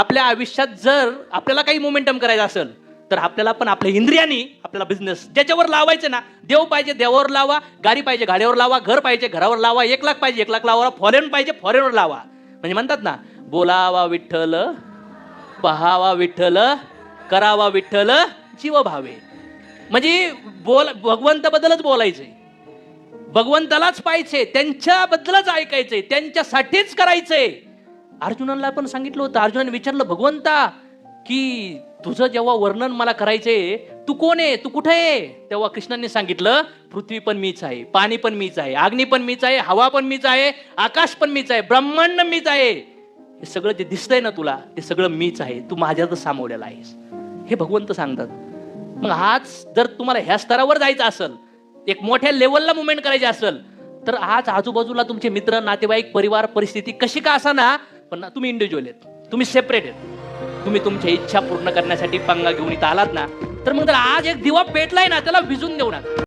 आपल्या आयुष्यात जर आपल्याला काही मोमेंटम करायचं असेल तर आपल्याला पण आपल्या इंद्रियानी आपल्याला बिझनेस ज्याच्यावर लावायचं ना देव पाहिजे देवावर लावा गाडी पाहिजे गाडीवर लावा घर पाहिजे घरावर लावा एक लाख पाहिजे एक लाख लावा फॉरेन पाहिजे फॉरेनवर लावा. म्हणजे म्हणतात ना बोलावा विठ्ठल पहावा विठ्ठल करावा विठ्ठल जीव भावे म्हणजे बोल भगवंताबद्दलच बोलायचंय. भगवंतालाच पाहिजे त्यांच्याबद्दलच ऐकायचंय त्यांच्यासाठीच करायचंय. अर्जुनाला पण सांगितलं होतं अर्जुनाने विचारलं भगवंता की तुझं जेव्हा वर्णन मला करायचंय तू कोण आहे? तू कुठे आहे? तेव्हा कृष्णाने सांगितलं पृथ्वी पण मीच आहे पाणी पण मीच आहे अग्नी पण मीच आहे हवा पण मीच आहे आकाश पण मीच आहे ब्रह्मांड मीच आहे. हे सगळं जे दिसतंय ना तुला ते सगळं मीच आहे. तू माझ्यातच सामावलेलं आहेस. हे भगवंत सांगतात. मग आज जर तुम्हाला ह्या स्तरावर जायचं असेल एक मोठ्या लेवलला मुवमेंट करायची असेल तर आज आजूबाजूला तुमचे मित्र नातेवाईक परिवार परिस्थिती कशी का असा पण ना तुम्ही इंडिव्हिज्युअल आहेत. तुम्ही सेपरेट आहेत. तुम्ही तुमच्या इच्छा पूर्ण करण्यासाठी पंगा घेऊन इथं आलात ना तर मग तर आज एक दिवा पेटलाय ना त्याला भिजून देऊ नका.